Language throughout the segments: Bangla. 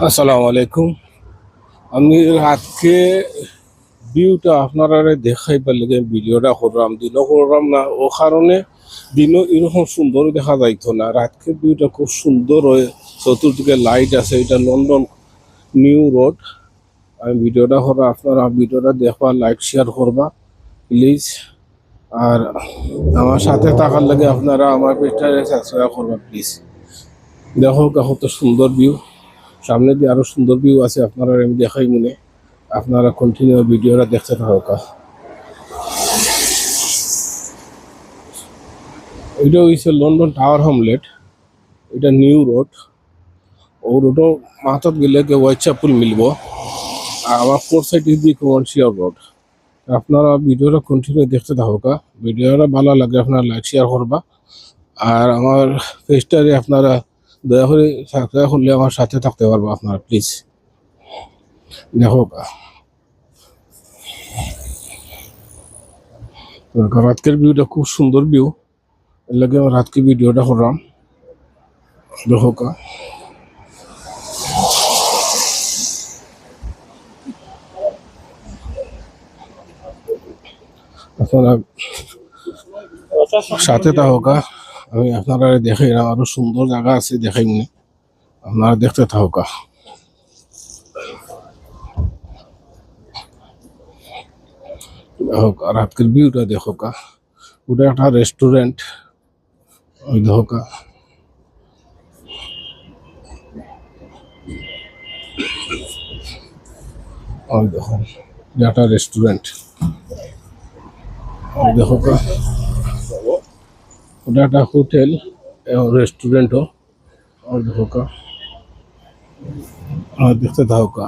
আসসালামু আলাইকুম। আমি রাতকে ভিউটা আপনারা দেখাইবার লাগে ভিডিওটা করলাম, দিনও করলাম না। ও কারণে দিনও এরকম সুন্দর দেখা যাইতো না। রাতকে ভিউটা খুব সুন্দর হয় চতুর্দিকে লাইট আছে, এটা লন্ডন নিউ রোড আমি ভিডিওটা করবা আপনারা ভিডিওটা দেখবা লাইক শেয়ার করবা প্লিজ আর আমার সাথে থাকার লাগে আপনারা আমার পেজটারে সাবস্ক্রাইব করবা প্লিজ দেখো কত সুন্দর ভিউ সামনে দিয়ে আরও সুন্দর ভিউ আছে, আপনারা আমি দেখাই মনে। আপনারা কন্টিনিউ ভিডিওটা দেখতে থাকা এটা হয়েছে লন্ডন টাওয়ার হমলেট এটা নিউ রোড ও রোডও মাথাত গেলে কে হোয়াইট চাপুল মিলব। আর আমার ফোর সাইড দিয়ে কমার্শিয়াল রোড আপনারা ভিডিওটা কন্টিনিউ দেখতে থাকা ভিডিওটা ভালো লাগে আপনারা লাইক শেয়ার করবা। আর আমার পেজটারে আপনারা দয়া করে সাবস্ক্রাইব করলে আমার সাথে থাকতে পারব আপনারা প্লিজ দেখো রাতকের ভিউটা খুব সুন্দর ভিউ এর লাগে রাতকে ভিডিওটা করলাম। দেখো, কা। আপনারা সাথে থাকা আমি আপনারা দেখাই না আরও সুন্দর জায়গা আছে দেখাই আপনারা দেখতে থাকা হোক আর আজকের ভিউটা দেখো কা ওটা একটা রেস্টুরেন্ট ওই দেখো কা ওই দেখো একটা রেস্টুরেন্ট ওই দেখো কা ওটা একটা হোটেল এবং রেস্টুরেন্টও কা আর দেখতে থাকো কা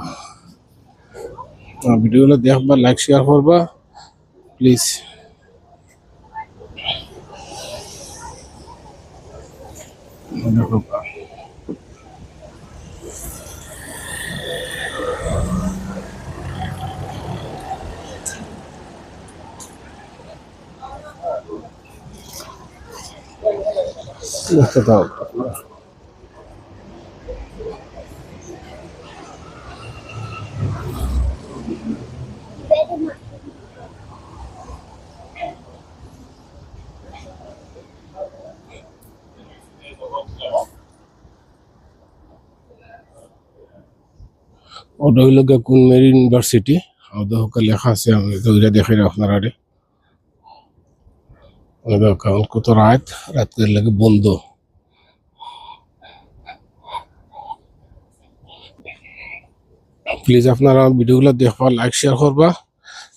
ভিডিওগুলো দেখবা লাইক শেয়ার করবা প্লিজ দেখো দেখতে থাকো ওটা হইল গিয়ে কুনমেরি ইউনিভার্সিটি হোক লেখা আছে আমি তো ওইটা ওদের কারণ কত রাত রাতের লাগে বন্ধ প্লিজ আপনারা ভিডিওগুলো দেখবা লাইক শেয়ার করবা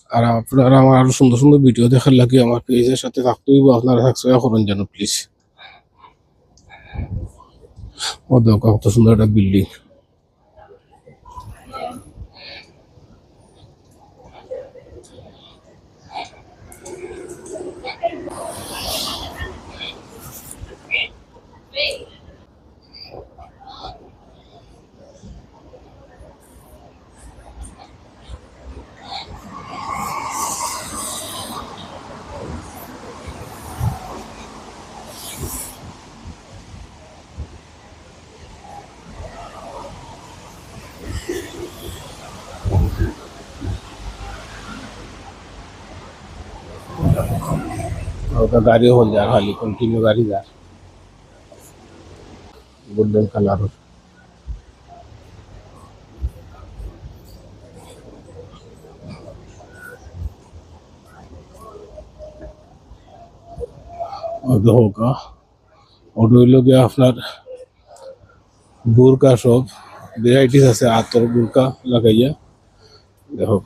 আর আপনারা আমার আরও সুন্দর সুন্দর ভিডিও দেখার লাগে আমার পেজের সাথে থাকতে হইব আপনারা সাবস্ক্রাইব করুন যেন প্লিজ ও দেখো কত সুন্দর একটা বিল্ডিং ওটা গাড়ি হল যায় খালি কন্টিনিউ গাড়ি যায় গোল্ডেন কালার হোকা ওটা হইল গিয়ে আপনার বুরকা সব ভেরাইটিস আছে আতর বুরকা লাগাইয়া দেখো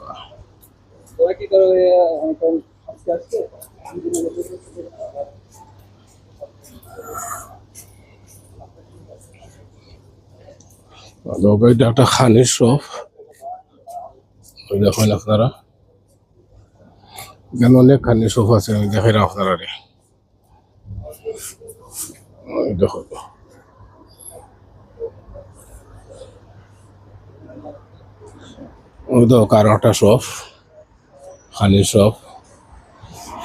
এটা একটা খানির শপ দেখেন আপনারা এখানে অনেক খানির শপ আছে আমি দেখাই না আপনারা রে দেখো ওই দেখো কারোটা শপ খানির শপ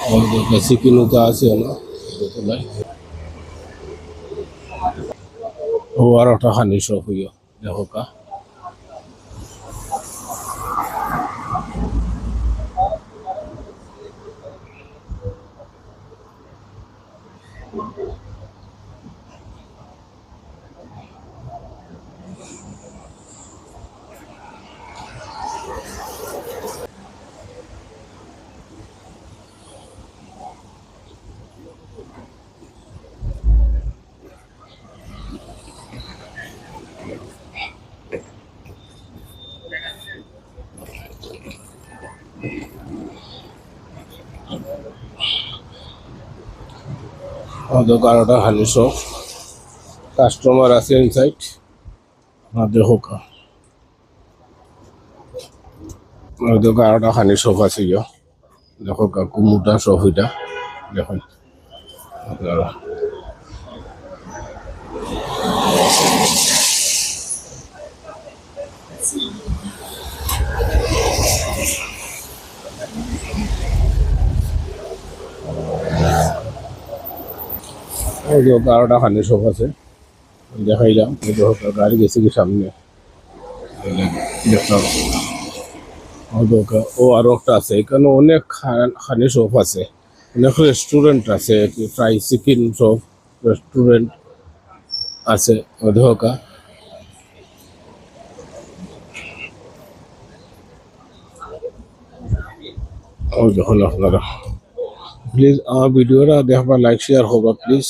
দেখো চিকেনুকা আছে ও আর ওটা হানি শপ হইয়া দেখো হয়তো কারোটা হানি শপ কাস্টমার আছে ইনসাইড আর দেখো কা হয়তো কারোটা হানি শপ আছে, ইয়া। দেখো কাকু মোটা শপ এটা। দেখুন। আপনারা। বারোটা খানি সব আছে। দেখাইলাম গাড়ি গেছে কি সামনে। ও আরও একটা আছে, এখানে অনেক খানি শপ আছে। অনেক রেস্টুরেন্ট আছে ফ্রাই চিকেন শপ রেস্টুরেন্ট আছে ওধকা ও যখন আপনারা। প্লিজ আমার ভিডিওটা দেখবা লাইক শেয়ার হবা প্লিজ